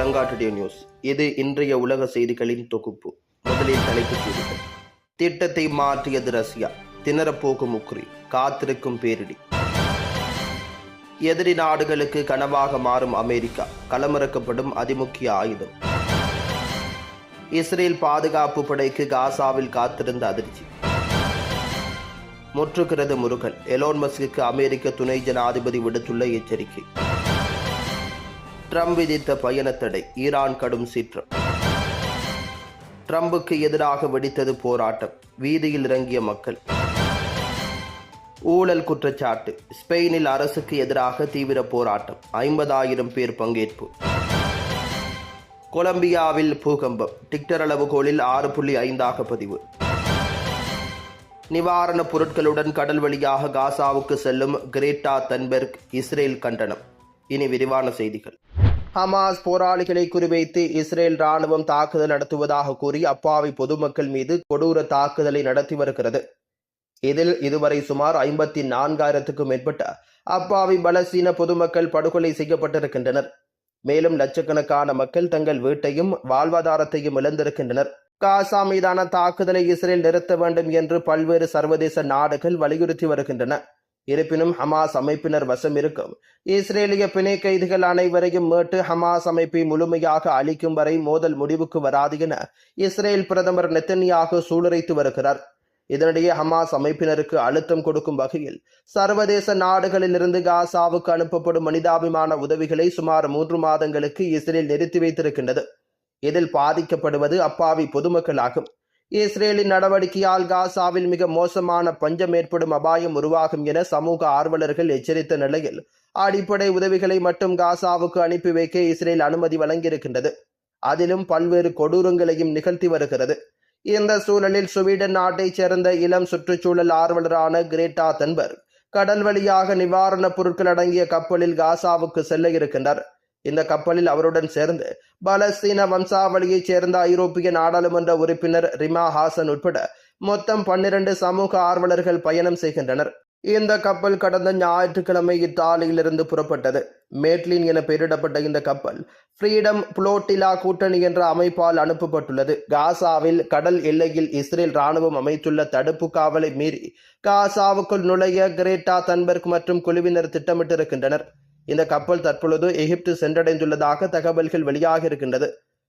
லங்காட்டுடைய news இது இன்றைய உலக செய்திகளின் தொகுப்பு. முதலில் தலைப்புச் செய்திகள். திட்டத்தை மாற்றியது ரஷ்யா. திணறப்போகும் உக்ரி. காத்திருக்கும் பேரிடி. எதிரி நாடுகளுக்கு கனவாக மாறும் அமெரிக்கா. களமிறக்கப்படும் அதிமுக்கிய ஆயுதம். இஸ்ரேல் பாதுகாப்பு படைக்கு காசாவில் காத்திருந்த அதிர்ச்சி. முற்றுகிறது முருகன். எலோன்மஸ்க்கு அமெரிக்க துணை ஜனாதிபதி விடுத்துள்ள எச்சரிக்கை. ட்ரம்ப் விதித்த பயணத்தடை ஈரான் கடும் சீற்றம். ட்ரம்புக்கு எதிராக வெடித்தது போராட்டம் வீதியில் இறங்கிய மக்கள். ஊழல் குற்றச்சாட்டு ஸ்பெயினில் அரசுக்கு எதிராக தீவிர போராட்டம் ஐம்பதாயிரம் பேர் பங்கேற்பு. கொலம்பியாவில் பூகம்பம் டிக்டர் அளவுகோலில் ஆறு புள்ளி ஐந்தாக பதிவு. நிவாரணப் பொருட்களுடன் கடல் வழியாக காசாவுக்கு செல்லும் கிரேட்டா தன்பெர்க் இஸ்ரேல் கண்டனம். இனி விரிவான செய்திகள். ஹமாஸ் போராளிகளை குறிவைத்து இஸ்ரேல் ராணுவம் தாக்குதல் நடத்துவதாக கூறி அப்பாவி பொதுமக்கள் மீது கொடூர தாக்குதலை நடத்தி வருகிறது. இதில் இதுவரை சுமார் ஐம்பத்தி நான்காயிரத்துக்கும் மேற்பட்ட அப்பாவி பலசீன பொதுமக்கள் படுகொலை செய்யப்பட்டிருக்கின்றனர். மேலும் லட்சக்கணக்கான மக்கள் தங்கள் வீட்டையும் வாழ்வாதாரத்தையும் இழந்திருக்கின்றனர். காசா மீதான தாக்குதலை இஸ்ரேல் நிறுத்த வேண்டும் என்று பல்வேறு சர்வதேச நாடுகள் வலியுறுத்தி வருகின்றன. இருப்பினும் ஹமாஸ் அமைப்பினர் வசம் இருக்கும். இஸ்ரேலிய பிணை கைதிகள் அனைவரையும் மீட்டு ஹமாஸ் அமைப்பை முழுமையாக அளிக்கும் வரை மோதல் முடிவுக்கு வராது என இஸ்ரேல் பிரதமர் நெத்தன்யாக சூளுரைத்து வருகிறார். இதனிடையே ஹமாஸ் அமைப்பினருக்கு அழுத்தம் கொடுக்கும் வகையில் சர்வதேச நாடுகளிலிருந்து காசாவுக்கு அனுப்பப்படும் மனிதாபிமான உதவிகளை சுமார் மூன்று மாதங்களுக்கு இஸ்ரேல் நிறுத்தி வைத்திருக்கின்றது. இதில் பாதிக்கப்படுவது அப்பாவி பொதுமக்களாகும். இஸ்ரேலின் நடவடிக்கையால் காசாவில் மிக மோசமான பஞ்சம் ஏற்படும் அபாயம் உருவாகும் என சமூக ஆர்வலர்கள் எச்சரித்த நிலையில் அடிப்படை உதவிகளை மட்டும் காசாவுக்கு அனுப்பி வைக்க இஸ்ரேல் அனுமதி வழங்கியிருக்கின்றது. அதிலும் பல்வேறு கொடூரங்களையும் நிகழ்த்தி வருகிறது. இந்த சூழலில் ஸ்வீடன் நாட்டைச் சேர்ந்த இளம் சுற்றுச்சூழல் ஆர்வலரான கிரேட்டா தன்பர் கடல் வழியாக நிவாரணப் பொருட்கள் அடங்கிய கப்பலில் காசாவுக்கு செல்ல இருக்கின்றார். இந்த கப்பலில் அவருடன் சேர்ந்து பலஸ்தீன வம்சாவளியைச் சேர்ந்த ஐரோப்பிய நாடாளுமன்ற உறுப்பினர் ரிமா ஹாசன் உட்பட மொத்தம் பன்னிரண்டு சமூக ஆர்வலர்கள் பயணம் செய்கின்றனர். இந்த கப்பல் கடந்த ஞாயிற்றுக்கிழமை இத்தாலியிலிருந்து புறப்பட்டது. மேட்லின் என பெயரிடப்பட்ட இந்த கப்பல் ஃப்ரீடம் புளோட்டிலா கூட்டணி என்ற அமைப்பால் அனுப்பப்பட்டுள்ளது. காசாவில் கடல் எல்லையில் இஸ்ரேல் ராணுவம் அமைத்துள்ள தடுப்பு காவலை மீறி காசாவுக்குள் நுழைய கிரேட்டா தன்பர்க் மற்றும் குழுவினர் திட்டமிட்டிருக்கின்றனர். இந்த கப்பல் தற்பொழுது எகிப்து சென்றடைந்துள்ளதாக தகவல்கள் வெளியாக இருக்கின்றது.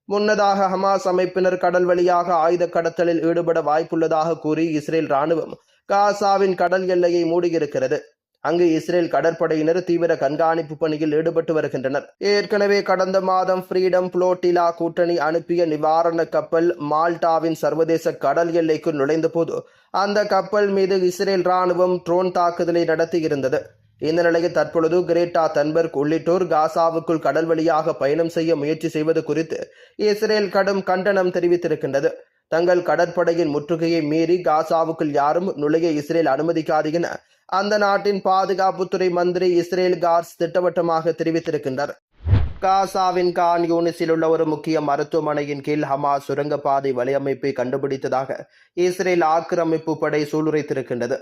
முன்னதாக ஹமாஸ் அமைப்பினர் கடல் வழியாக ஆயுத கடத்தலில் ஈடுபட வாய்ப்புள்ளதாக கூறி இஸ்ரேல் ராணுவம் காசாவின் கடல் எல்லையை மூடியிருக்கிறது. அங்கு இஸ்ரேல் கடற்படையினர் தீவிர கண்காணிப்பு பணியில் ஈடுபட்டு வருகின்றனர். ஏற்கனவே கடந்த மாதம் ஃப்ரீடம் புளோட்டிலா கூட்டணி அனுப்பிய நிவாரண கப்பல் மால்டாவின் சர்வதேச கடல் எல்லைக்கு நுழைந்தபோது அந்த கப்பல் மீது இஸ்ரேல் ராணுவம் ட்ரோன் தாக்குதலை நடத்தியிருந்தது. இந்த நிலையில் தற்பொழுது கிரேட்டா தன்பர்க் உள்ளிட்டோர் காசாவுக்குள் கடல் வழியாக பயணம் செய்ய முயற்சி செய்வது குறித்து இஸ்ரேல் கடும் கண்டனம் தெரிவித்திருக்கின்றது. தங்கள் கடற்படையின் முற்றுகையை மீறி காசாவுக்குள் யாரும் நுழைய இஸ்ரேல் அனுமதிக்காது என அந்த நாட்டின் பாதுகாப்புத்துறை மந்திரி இஸ்ரேல் கார்ஸ் திட்டவட்டமாக தெரிவித்திருக்கின்றார். காசாவின் கான் யூனிஸில் உள்ள ஒரு முக்கிய மருத்துவமனையின் கீழ் ஹமாஸ் சுரங்கப்பாதை வலையமைப்பை கண்டுபிடித்ததாக இஸ்ரேல் ஆக்கிரமிப்பு படை சூளுரைத்திருக்கின்றது.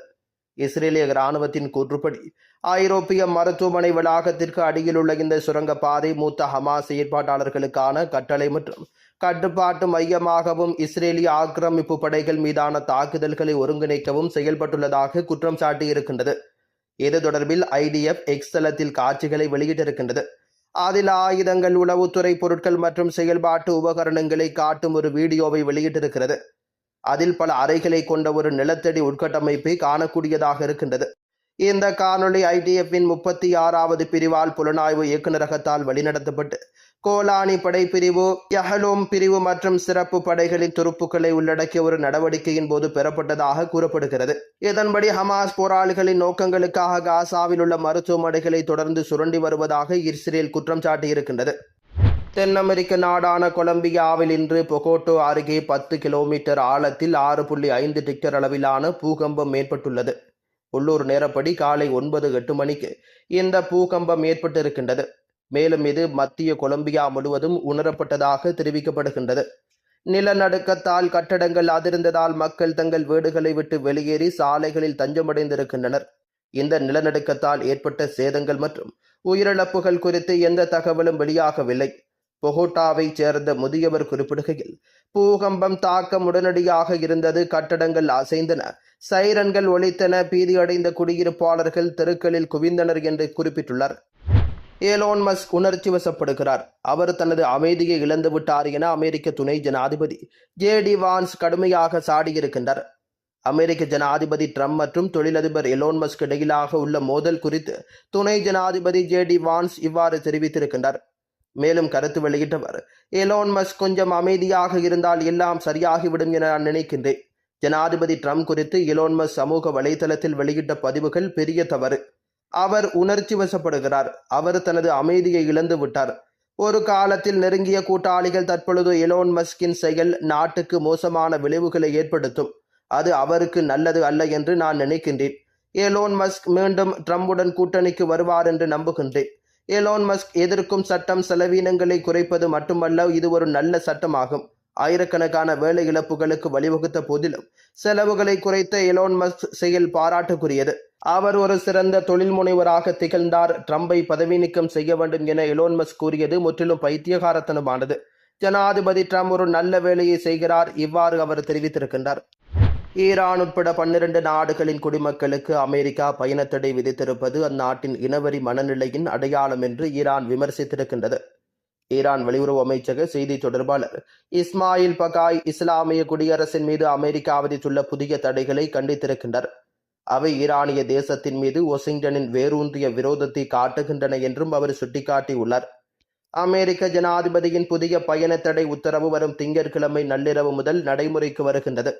இஸ்ரேலிய இராணுவத்தின் கூற்றுப்படி ஐரோப்பிய மருத்துவமனை வளாகத்திற்கு அடியில் உள்ள இந்த சுரங்கப்பாதை மூத்த ஹமாஸ் செயற்பாட்டாளர்களுக்கான கட்டளை மற்றும் கட்டுப்பாட்டு மையமாகவும் இஸ்ரேலிய ஆக்கிரமிப்பு படைகள் மீதான தாக்குதல்களை ஒருங்கிணைக்கவும் செயல்பட்டுள்ளதாக குற்றம் சாட்டியிருக்கின்றது. இது தொடர்பில் ஐடிஎஃப் எக்ஸ் தளத்தில் காட்சிகளை வெளியிட்டிருக்கின்றது. அதில் ஆயுதங்கள் உளவுத்துறை பொருட்கள் மற்றும் செயல்பாட்டு உபகரணங்களை காட்டும் ஒரு வீடியோவை வெளியிட்டிருக்கிறது. அதில் பல அறைகளை கொண்ட ஒரு நிலத்தடி உட்கட்டமைப்பை காணக்கூடியதாக இருக்கின்றது. இந்த காணொளி ஐடிஎஃப்பின் முப்பத்தி ஆறாவது பிரிவால் புலனாய்வு இயக்குநரகத்தால் வழிநடத்தப்பட்டு கோலானி படைப்பிரிவு யஹலோம் பிரிவு மற்றும் சிறப்பு படைகளின் துருப்புக்களை உள்ளடக்கிய ஒரு நடவடிக்கையின் போது பெறப்பட்டதாக கூறப்படுகிறது. இதன்படி ஹமாஸ் போராளிகளின் நோக்கங்களுக்காக காசாவில் உள்ள மருத்துவமனைகளை தொடர்ந்து சுரண்டி வருவதாக இஸ்ரேல் குற்றம் சாட்டியிருக்கின்றது. தென் அமெரிக்க நாடான கொலம்பியாவில் இன்று பொகோட்டோ அருகே பத்து கிலோமீட்டர் ஆழத்தில் ஆறு புள்ளி ஐந்து டிக்டர் அளவிலான பூகம்பம் ஏற்பட்டுள்ளது. உள்ளூர் நேரப்படி காலை ஒன்பது எட்டு மணிக்கு இந்த பூகம்பம் ஏற்பட்டிருக்கின்றது. மேலும் இது மத்திய கொலம்பியா முழுவதும் உணரப்பட்டதாக தெரிவிக்கப்படுகின்றது. நிலநடுக்கத்தால் கட்டடங்கள் அதிர்ந்ததால் மக்கள் தங்கள் வீடுகளை விட்டு வெளியேறி சாலைகளில் தஞ்சமடைந்திருக்கின்றனர். இந்த நிலநடுக்கத்தால் ஏற்பட்ட சேதங்கள் மற்றும் உயிரிழப்புகள் குறித்து எந்த தகவலும் வெளியாகவில்லை. பொகோட்டாவைச் சேர்ந்த முதியவர் குறிப்பிடுகையில் பூகம்பம் தாக்கம் உடனடியாக இருந்தது கட்டடங்கள் அசைந்தன சைரன்கள் ஒழித்தன பீதியடைந்த குடியிருப்பாளர்கள் தெருக்களில் குவிந்தனர் என்று குறிப்பிட்டுள்ளார். ஏலோன் மஸ்க் உணர்ச்சி வசப்படுகிறார். அவர் தனது அமைதியை இழந்துவிட்டார் என அமெரிக்க துணை ஜனாதிபதி ஜே டி வான்ஸ் கடுமையாக சாடியிருக்கின்றார். அமெரிக்க ஜனாதிபதி ட்ரம்ப் மற்றும் தொழிலதிபர் எலோன் மஸ்க் இடையிலாக உள்ள மோதல் குறித்து துணை ஜனாதிபதி ஜே டி வான்ஸ் இவ்வாறு தெரிவித்திருக்கின்றார். மேலும் கருத்து வெளியிட்டவர் எலோன் மஸ்க் கொஞ்சம் அமைதியாக இருந்தால் எல்லாம் சரியாகிவிடும் என நான் நினைக்கின்றேன். ஜனாதிபதி ட்ரம்ப் குறித்து எலோன் மஸ்க் சமூக வலைதளத்தில் வெளியிட்ட பதிவுகள் பெரிய தவறு. அவர் உணர்ச்சி வசப்படுகிறார். அவர் தனது அமைதியை இழந்து விட்டார். ஒரு காலத்தில் நெருங்கிய கூட்டாளிகள் தற்பொழுது எலோன் மஸ்கின் செயல் நாட்டுக்கு மோசமான விளைவுகளை ஏற்படுத்தும். அது அவருக்கு நல்லது அல்ல என்று நான் நினைக்கின்றேன். ஏலோன் மஸ்க் மீண்டும் ட்ரம்புடன் கூட்டணிக்கு வருவார் என்று நம்புகின்றேன். ஏலோன் மஸ்க் எதிர்க்கும் சட்டம் செலவீனங்களை குறைப்பது மட்டுமல்ல இது ஒரு நல்ல சட்டமாகும். ஆயிரக்கணக்கான வேலை இழப்புகளுக்கு வழிவகுத்த போதிலும் செலவுகளை குறைத்த எலோன் மஸ்க் செயல் பாராட்டுக்குரியது. அவர் ஒரு சிறந்த தொழில் முனைவராக திகழ்ந்தார். ட்ரம்பை பதவி நீக்கம் செய்ய வேண்டும் என எலோன் மஸ்க் கூறியது முற்றிலும் பைத்தியகாரத்தனமானது. ஜனாதிபதி ட்ரம்ப் ஒரு நல்ல வேலையை செய்கிறார் இவ்வாறு அவர் தெரிவித்திருக்கின்றார். ஈரான் உட்பட பன்னிரண்டு நாடுகளின் குடிமக்களுக்கு அமெரிக்கா பயணத்தடை விதித்திருப்பது அந்நாட்டின் இனவரி மனநிலையின் அடையாளம் என்று ஈரான் விமர்சித்திருக்கின்றது. ஈரான் வெளியுறவு அமைச்சக செய்தி தொடர்பாளர் இஸ்மாயில் பகாய் இஸ்லாமிய குடியரசின் மீது அமெரிக்கா விதித்துள்ள புதிய தடைகளை கண்டித்திருக்கின்றனர் அவை ஈரானிய தேசத்தின் மீது வாஷிங்டனின் வேரூன்றிய விரோதத்தை காட்டுகின்றன என்றும் அவர் சுட்டிக்காட்டியுள்ளார். அமெரிக்க ஜனாதிபதியின் புதிய பயண தடை உத்தரவு வரும் திங்கட்கிழமை நள்ளிரவு முதல் நடைமுறைக்கு வருகின்றது.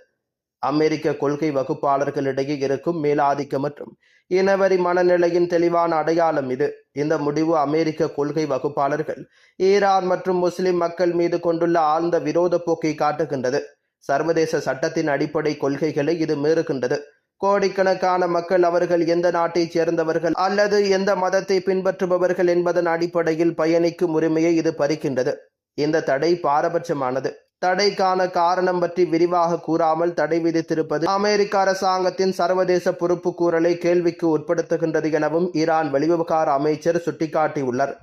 அமெரிக்க கொள்கை வகுப்பாளர்களிடையே இருக்கும் மேலாதிக்க மற்றும் இனவரி மனநிலையின் தெளிவான அடையாளம் இது. இந்த முடிவு அமெரிக்க கொள்கை வகுப்பாளர்கள் ஈரான் மற்றும் முஸ்லிம் மக்கள் மீது கொண்டுள்ள ஆழ்ந்த விரோத போக்கை காட்டுகின்றது. சர்வதேச சட்டத்தின் அடிப்படை கொள்கைகளை இது மீறுகின்றது. கோடிக்கணக்கான மக்கள் அவர்கள் எந்த நாட்டைச் சேர்ந்தவர்கள் அல்லது எந்த மதத்தை பின்பற்றுபவர்கள் என்பதன் அடிப்படையில் பயணிக்கும் உரிமையை இது பறிக்கின்றது. இந்த தடை பாரபட்சமானது. தடைக்கான காரணம் பற்றி விரிவாக கூறாமல் தடை விதித்திருப்பது அமெரிக்க அரசாங்கத்தின் சர்வதேச பொறுப்பு கூறலை கேள்விக்கு உட்படுத்துகின்றது எனவும் ஈரான் வெளிவிவகார அமைச்சர் சுட்டிக்காட்டியுள்ளார்.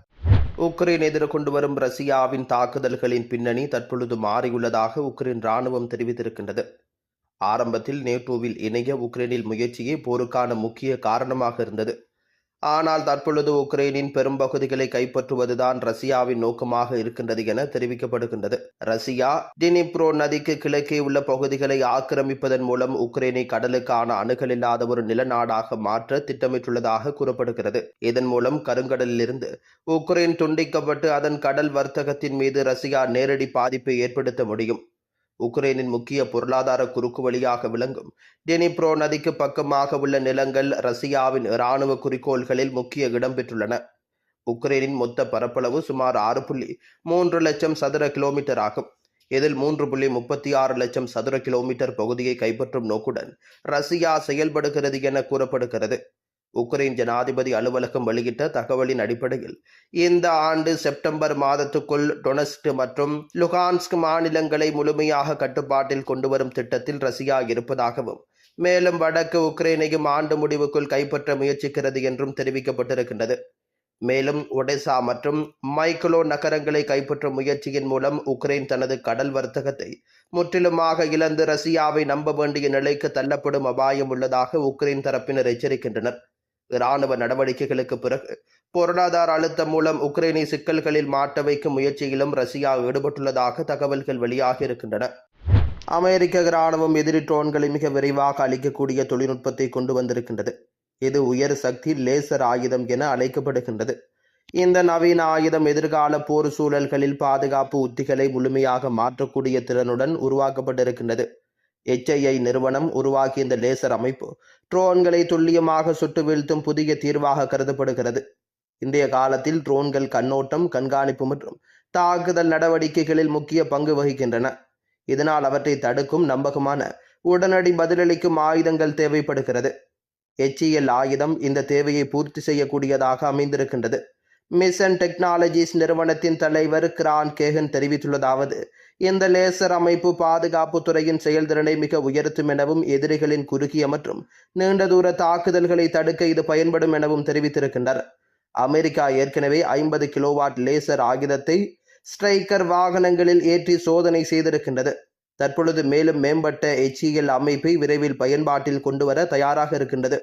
உக்ரைன் எதிர்கொண்டு வரும் ரஷ்யாவின் தாக்குதல்களின் பின்னணி தற்பொழுது மாறியுள்ளதாக உக்ரைன் ராணுவம் தெரிவித்திருக்கின்றது. ஆரம்பத்தில் நேட்டோவில் இணைய உக்ரைனில் முயற்சியே போருக்கான முக்கிய காரணமாக இருந்தது. ஆனால் தற்பொழுது உக்ரைனின் பெரும்பகுதிகளை கைப்பற்றுவதுதான் ரஷ்யாவின் நோக்கமாக இருக்கின்றது என தெரிவிக்கப்படுகின்றது. ரஷ்யா டினிப்ரோ நதிக்கு கிழக்கே உள்ள பகுதிகளை ஆக்கிரமிப்பதன் மூலம் உக்ரைனை கடலுக்கான அணுகல் இல்லாத ஒரு நிலநாடாக மாற்ற திட்டமிட்டுள்ளதாக கூறப்படுகிறது. இதன் மூலம் கருங்கடலிலிருந்து உக்ரைன் துண்டிக்கப்பட்டு அதன் கடல் வர்த்தகத்தின் மீது ரஷ்யா நேரடி பாதிப்பை ஏற்படுத்த முடியும். உக்ரைனின் முக்கிய பொருளாதார குறுக்கு வழியாக விளங்கும். டெனிப்ரோ நதிக்கு பக்கமாக உள்ள நிலங்கள் ரஷ்யாவின் இராணுவ குறிக்கோள்களில் முக்கிய இடம் பெற்றுள்ளன. உக்ரைனின் மொத்த பரப்பளவு சுமார் ஆறு புள்ளி மூன்று லட்சம் சதுர கிலோமீட்டர் ஆகும். இதில் மூன்று புள்ளி முப்பத்தி ஆறு லட்சம் சதுர கிலோமீட்டர் பகுதியை கைப்பற்றும் நோக்குடன் ரஷ்யா செயல்படுகிறது என கூறப்படுகிறது. உக்ரைன் ஜனாதிபதி அலுவலகம் வெளியிட்ட தகவலின் அடிப்படையில் இந்த ஆண்டு செப்டம்பர் மாதத்துக்குள் டொனஸ்ட் மற்றும் லுகான்ஸ்க் மாநிலங்களை முழுமையாக கட்டுப்பாட்டில் கொண்டு வரும் திட்டத்தில் ரஷ்யா இருப்பதாகவும் மேலும் வடக்கு உக்ரைனையும் ஆண்டு முடிவுக்குள் கைப்பற்ற முயற்சிக்கிறது என்றும் தெரிவிக்கப்பட்டிருக்கின்றது. மேலும் ஒடெசா மற்றும் மைக்கலோ நகரங்களை கைப்பற்றும் முயற்சியின் மூலம் உக்ரைன் தனது கடல் வர்த்தகத்தை முற்றிலுமாக இழந்து ரஷ்யாவை நம்ப வேண்டிய நிலைக்கு தள்ளப்படும் அபாயம் உள்ளதாக உக்ரைன் தரப்பினர் எச்சரிக்கின்றனர். இராணுவ நடவடிக்கைகளுக்கு பிறகு பொருளாதார அழுத்தம் மூலம் உக்ரைனை சிக்கல்களில் மாட்ட வைக்கும் முயற்சியிலும் ரஷ்யா ஈடுபட்டுள்ளதாக தகவல்கள் வெளியாக இருக்கின்றன அமெரிக்க இராணுவம் எதிரி ட்ரோன்களை மிக விரைவாக அளிக்கக்கூடிய தொழில்நுட்பத்தை கொண்டு வந்திருக்கின்றது. இது உயர் சக்தி லேசர் ஆயுதம் என அழைக்கப்படுகின்றது. இந்த நவீன ஆயுதம் எதிர்கால போர் சூழல்களில் பாதுகாப்பு உத்திகளை முழுமையாக மாற்றக்கூடிய திறனுடன் உருவாக்கப்பட்டிருக்கின்றது. எச்ஐஐ நிறுவனம் உருவாக்கிய இந்த லேசர் அமைப்பு ட்ரோன்களை துல்லியமாக சுட்டு வீழ்த்தும் புதிய தீர்வாக கருதப்படுகிறது. இந்திய காலத்தில் ட்ரோன்கள் கண்ணோட்டம் கண்காணிப்பு மற்றும் தாக்குதல் நடவடிக்கைகளில் முக்கிய பங்கு வகிக்கின்றன. இதனால் அவற்றை தடுக்கும் நம்பகமான உடனடி பதிலளிக்கும் ஆயுதங்கள் தேவைப்படுகிறது. HCL ஆயுதம் இந்த தேவையை பூர்த்தி செய்யக்கூடியதாக அமைந்திருக்கின்றது. மிஷன் டெக்னாலஜிஸ் நிறுவனத்தின் தலைவர் கிரான் கேகன் தெரிவித்துள்ளதாவது இந்த லேசர் அமைப்பு பாதுகாப்பு துறையின் செயல்திறனை மிக உயர்த்தும் எனவும் எதிரிகளின் குறுகிய மற்றும் நீண்ட தூர தாக்குதல்களை தடுக்க இது பயன்படும் எனவும் தெரிவித்திருக்கின்றனர். அமெரிக்கா ஏற்கனவே ஐம்பது கிலோவாட் லேசர் ஆயுதத்தை ஸ்ட்ரைக்கர் வாகனங்களில் ஏற்றி சோதனை செய்திருக்கின்றது. தற்பொழுது மேலும் மேம்பட்ட HCL அமைப்பை விரைவில் பயன்பாட்டில் கொண்டுவர தயாராக இருக்கின்றது.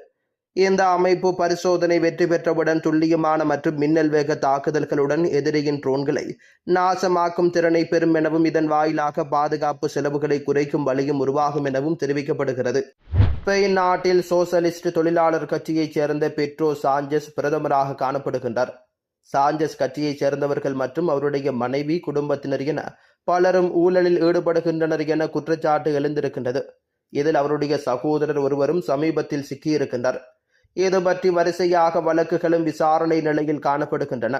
இந்த அமைப்பு பரிசோதனை வெற்றி பெற்றவுடன் துல்லியமான மற்றும் மின்னல் வேக தாக்குதல்களுடன் எதிரியின் ட்ரோன்களை நாசமாக்கும் திறனை பெறும் எனவும் இதன் வாயிலாக பாதுகாப்பு செலவுகளை குறைக்கும் வழியும் உருவாகும் எனவும் தெரிவிக்கப்படுகிறது. ஸ்பெயின் நாட்டில் சோசலிஸ்ட் தொழிலாளர் கட்சியைச் சேர்ந்த பெட்ரோ சாஞ்சஸ் பிரதமராக காணப்படுகின்றார். சாஞ்சஸ் கட்சியைச் சேர்ந்தவர்கள் மற்றும் அவருடைய மனைவி குடும்பத்தினர் என பலரும் ஊழலில் ஈடுபடுகின்றனர் என குற்றச்சாட்டு எழுந்திருக்கின்றது. இதில் அவருடைய சகோதரர் ஒருவரும் சமீபத்தில் சிக்கியிருக்கின்றார். இது பற்றி வரிசையாக வழக்குகளும் விசாரணை நிலையில் காணப்படுகின்றன.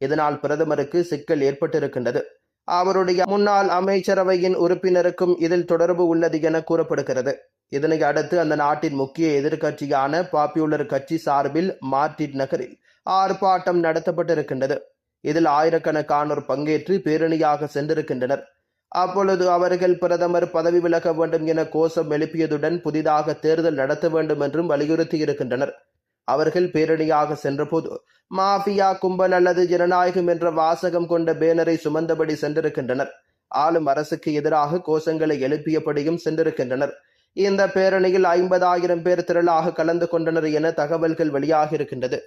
இதனால் பிரதமருக்கு சிக்கல் ஏற்பட்டிருக்கின்றது. அவருடைய முன்னாள் அமைச்சரவையின் உறுப்பினருக்கும் இதில் தொடர்பு உள்ளது என கூறப்படுகிறது. இதனை அடுத்து அந்த நாட்டின் முக்கிய எதிர்க்கட்சியான பாப்புலர் கட்சி சார்பில் மார்டிட் நகரில் ஆர்ப்பாட்டம் நடத்தப்பட்டிருக்கின்றது. இதில் ஆயிரக்கணக்கானோர் பங்கேற்று பேரணியாக சென்றிருக்கின்றனர். அப்பொழுது அவர்கள் பிரதமர் பதவி விலக வேண்டும் என கோஷம் எழுப்பியதுடன் புதிதாக தேர்தல் நடத்த வேண்டும் என்றும் வலியுறுத்தியிருக்கின்றனர். அவர்கள் பேரணியாக சென்றபோது மாஃபியா கும்பல் அல்லது ஜனநாயகம் என்ற வாசகம் கொண்ட பேனரை சுமந்தபடி சென்றிருக்கின்றனர். ஆளும் அரசுக்கு எதிராக கோஷங்களை எழுப்பியபடியும் சென்றிருக்கின்றனர். இந்த பேரணியில் ஐம்பதாயிரம் பேர் திரளாக கலந்து கொண்டனர் என தகவல்கள் வெளியாகியிருக்கின்றது.